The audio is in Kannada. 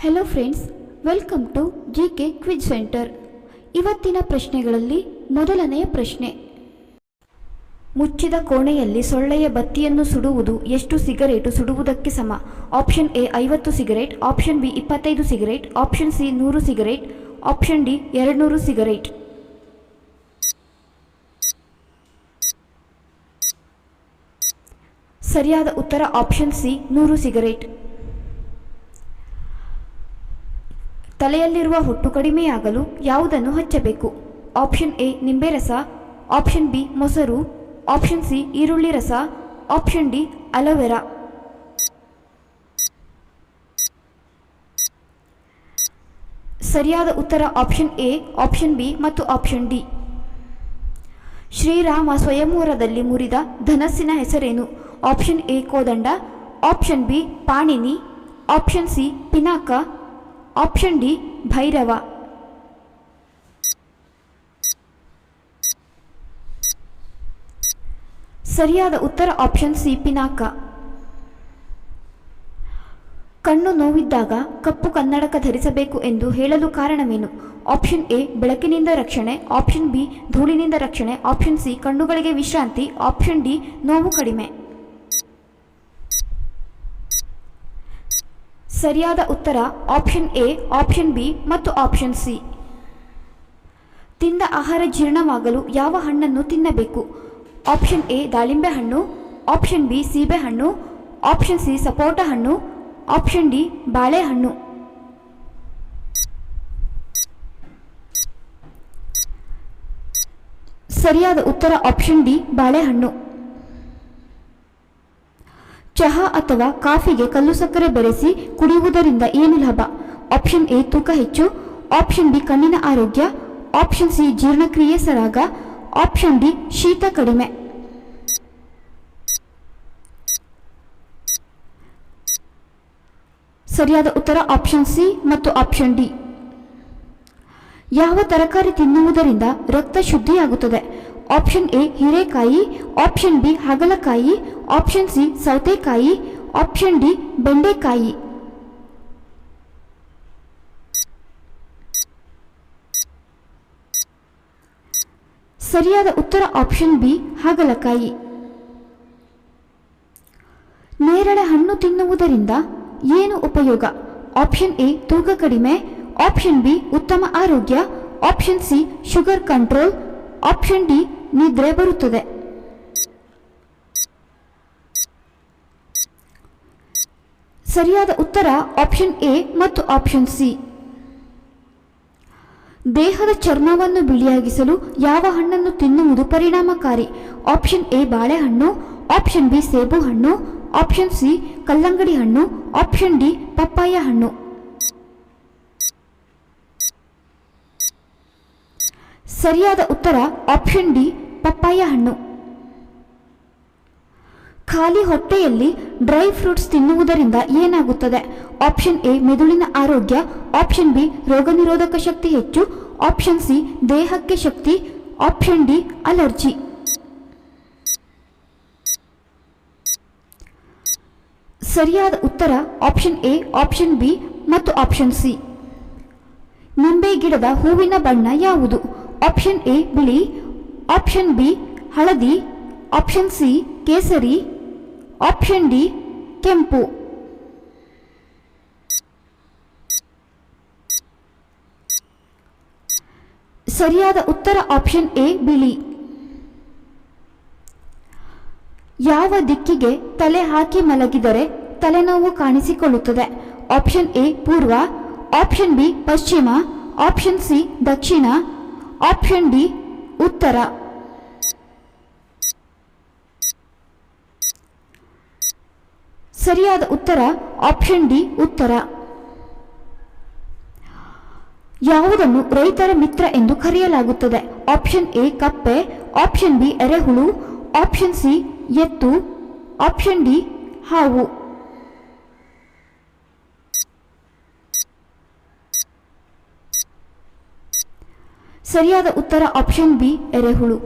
Hello friends welcome to G K quiz centre ಇವತ್ತಿನ ಪ್ರಶ್ನೆಗಳಲ್ಲಿ ಮೊದಲನೆಯ ಪ್ರಶ್ನೆ. ಮುಚ್ಚಿದ ಕೋಣೆಯಲ್ಲಿ ಸೊಳ್ಳೆಯ ಬತ್ತಿಯನ್ನು ಸುಡುವುದು ಎಷ್ಟು ಸಿಗರೇಟು ಸುಡುವುದಕ್ಕೆ ಸಮ? ಆಪ್ಷನ್ ಎ ಐವತ್ತು ಸಿಗರೇಟ್ ಆಪ್ಷನ್ ಬಿ ಇಪ್ಪತ್ತೈದು ಸಿಗರೇಟ್ ಆಪ್ಷನ್ ಸಿ ನೂರು ಸಿಗರೇಟ್ ಆಪ್ಷನ್ ಡಿ ಎರಡುನೂರು ಸಿಗರೇಟ್. ಸರಿಯಾದ ಉತ್ತರ ಆಪ್ಷನ್ ಸಿ ನೂರು ಸಿಗರೇಟ್. ತಲೆಯಲ್ಲಿರುವ ಹೊಟ್ಟು ಕಡಿಮೆಯಾಗಲು ಯಾವುದನ್ನು ಹಚ್ಚಬೇಕು? ಆಪ್ಷನ್ ಎ, ನಿಂಬೆ ರಸ. ಆಪ್ಷನ್ ಬಿ, ಮೊಸರು. ಆಪ್ಷನ್ ಸಿ, ಈರುಳ್ಳಿ ರಸ. Option D, aloe vera. ಸರಿಯಾದ ಉತ್ತರ ಆಪ್ಷನ್ ಎ, ಆಪ್ಷನ್ ಬಿ ಮತ್ತು ಆಪ್ಷನ್ ಡಿ. ಶ್ರೀರಾಮ ಸ್ವಯಂವರದಲ್ಲಿ ಮುರಿದ ಧನಸ್ಸಿನ ಹೆಸರೇನು? Option A, Kodanda. Option B, Panini. Option C, Pinaka. Option D Bhairava ಸರಿಯಾದ ಉತ್ತರ ಆಪ್ಷನ್ ಸಿ ಪಿನಾಕ ಕಣ್ಣು ನೋವಿದ್ದಾಗ ಕಪ್ಪು ಕನ್ನಡಕ ಧರಿಸಬೇಕು ಎಂದು ಹೇಳಲು ಕಾರಣವೇನು? ಆಪ್ಷನ್ ಎ ಬೆಳಕಿನಿಂದ ರಕ್ಷಣೆ. ಆಪ್ಷನ್ ಬಿ ಧೂಳಿನಿಂದ ರಕ್ಷಣೆ. ಆಪ್ಷನ್ ಸಿ ಕಣ್ಣುಗಳಿಗೆ ವಿಶ್ರಾಂತಿ. ಆಪ್ಷನ್ ಡಿ ನೋವು ಕಡಿಮೆ. ಸರಿಯಾದ ಉತ್ತರ ಆಪ್ಷನ್ ಎ ಆಪ್ಷನ್ ಬಿ ಮತ್ತು ಆಪ್ಷನ್ ಸಿ ತಿಂದ ಆಹಾರ ಜೀರ್ಣವಾಗಲು ಯಾವ ಹಣ್ಣನ್ನು ತಿನ್ನಬೇಕು? ಆಪ್ಷನ್ ಎ ದಾಳಿಂಬೆ ಹಣ್ಣು ಆಪ್ಷನ್ ಬಿ ಸೀಬೆಹಣ್ಣು ಆಪ್ಷನ್ ಸಿ ಸಪೋಟ ಹಣ್ಣು ಆಪ್ಷನ್ ಡಿ ಬಾಳೆಹಣ್ಣು ಸರಿಯಾದ ಉತ್ತರ ಆಪ್ಷನ್ ಡಿ ಬಾಳೆಹಣ್ಣು ಚಹಾ ಅಥವಾ ಕಾಫಿಗೆ ಕಲ್ಲು ಸಕ್ಕರೆ ಬೆರೆಸಿ ಕುಡಿಯುವುದರಿಂದ ಏನು ಲಾಭ? ಆಪ್ಷನ್ ಎ, ತೂಕ ಹೆಚ್ಚು. ಆಪ್ಷನ್ ಬಿ, ಕಣ್ಣಿನ ಆರೋಗ್ಯ. ಆಪ್ಷನ್ ಸಿ, ಜೀರ್ಣಕ್ರಿಯೆ ಸರಾಗ. ಆಪ್ಷನ್ ಡಿ, ಶೀತ ಕಡಿಮೆ. ಸರಿಯಾದ ಉತ್ತರ ಆಪ್ಷನ್ ಸಿ ಮತ್ತು ಆಪ್ಷನ್ ಡಿ. ಯಾವ ತರಕಾರಿ ತಿನ್ನುವುದರಿಂದ ರಕ್ತ ಶುದ್ಧಿಯಾಗುತ್ತದೆ? ಆಪ್ಷನ್ ಎ, ಹೀರೆಕಾಯಿ. ಆಪ್ಷನ್ ಬಿ, ಹಾಗಲಕಾಯಿ. ಆಪ್ಷನ್ ಸಿ ಸೌತೆಕಾಯಿ ಆಪ್ಷನ್ ಡಿ ಬೆಂಡೆಕಾಯಿ ಸರಿಯಾದ ಉತ್ತರ ಆಪ್ಷನ್ ಬಿ ಹಾಗಲಕಾಯಿ. ನೇರಳೆ ಹಣ್ಣು ತಿನ್ನುವುದರಿಂದ ಏನು ಉಪಯೋಗ? ಆಪ್ಷನ್ ಎ ತೂಕ ಕಡಿಮೆ. ಆಪ್ಷನ್ ಬಿ ಉತ್ತಮ ಆರೋಗ್ಯ. Option C sugar control option D ನಿದ್ರೆ ಬರುತ್ತದೆ. ಸರಿಯಾದ ಉತ್ತರ ಆಪ್ಷನ್ ಎ ಮತ್ತು ಆಪ್ಷನ್ ಸಿ ದೇಹದ ಚರ್ಮವನ್ನು ಬಿಳಿಯಾಗಿಸಲು ಯಾವ ಹಣ್ಣನ್ನು ತಿನ್ನುವುದು ಪರಿಣಾಮಕಾರಿ? ಆಪ್ಷನ್ ಎ ಬಾಳೆಹಣ್ಣು ಆಪ್ಷನ್ ಬಿ ಸೇಬು ಹಣ್ಣು ಆಪ್ಷನ್ ಸಿ ಕಲ್ಲಂಗಡಿ ಹಣ್ಣು ಆಪ್ಷನ್ ಡಿ ಪಪ್ಪಾಯ ಹಣ್ಣು. ಸರಿಯಾದ ಉತ್ತರ ಆಪ್ಷನ್ ಡಿ ಪಪ್ಪಾಯ ಹಣ್ಣು. ಖಾಲಿ ಹೊಟ್ಟೆಯಲ್ಲಿ ಡ್ರೈ ಫ್ರೂಟ್ಸ್ ತಿನ್ನುವುದರಿಂದ ಏನಾಗುತ್ತದೆ? ಆಪ್ಷನ್ ಎ, ಮೆದುಳಿನ ಆರೋಗ್ಯ. ಆಪ್ಷನ್ ಬಿ, ರೋಗನಿರೋಧಕ ಶಕ್ತಿ ಹೆಚ್ಚು. ಆಪ್ಷನ್ ಸಿ, ದೇಹಕ್ಕೆ ಶಕ್ತಿ. Option D, allergy. ಸರಿಯಾದ ಉತ್ತರ ಆಪ್ಷನ್ ಎ, ಆಪ್ಷನ್ ಬಿ ಮತ್ತು ಆಪ್ಷನ್ ಸಿ. ನಿಂಬೆ ಗಿಡದ ಹೂವಿನ ಬಣ್ಣ ಯಾವುದು? ಆಪ್ಷನ್ ಎ, ಬಿಳಿ. ಆಪ್ಷನ್ ಬಿ, ಹಳದಿ. ಆಪ್ಷನ್ ಸಿ, ಕೇಸರಿ. ಆಪ್ಷನ್ ಡಿ ಕೆಂಪು. ಸರಿಯಾದ ಉತ್ತರ ಆಪ್ಷನ್ ಎ ಬಿಳಿ. ಯಾವ ದಿಕ್ಕಿಗೆ ತಲೆ ಹಾಕಿ ಮಲಗಿದರೆ ತಲೆನೋವು ಕಾಣಿಸಿಕೊಳ್ಳುತ್ತದೆ? ಆಪ್ಷನ್ ಎ ಪೂರ್ವ. ಆಪ್ಷನ್ ಬಿ ಪಶ್ಚಿಮ. ಆಪ್ಷನ್ ಸಿ ದಕ್ಷಿಣ. ಆಪ್ಷನ್ ಡಿ ಉತ್ತರ. ಸರಿಯಾದ ಉತ್ತರ ಆಪ್ಷನ್ ಡಿ ಉತ್ತರ. ಯಾವುದನ್ನು ರೈತರ ಮಿತ್ರ ಎಂದು ಕರೆಯಲಾಗುತ್ತದೆ? ಆಪ್ಷನ್ ಎ ಕಪ್ಪೆ ಆಪ್ಷನ್ ಬಿ ಎರೆಹುಳು ಆಪ್ಷನ್ ಸಿ ಎತ್ತು ಆಪ್ಷನ್ ಡಿ ಹಾವು. ಸರಿಯಾದ ಉತ್ತರ ಆಪ್ಷನ್ ಬಿ ಎರೆಹುಳು.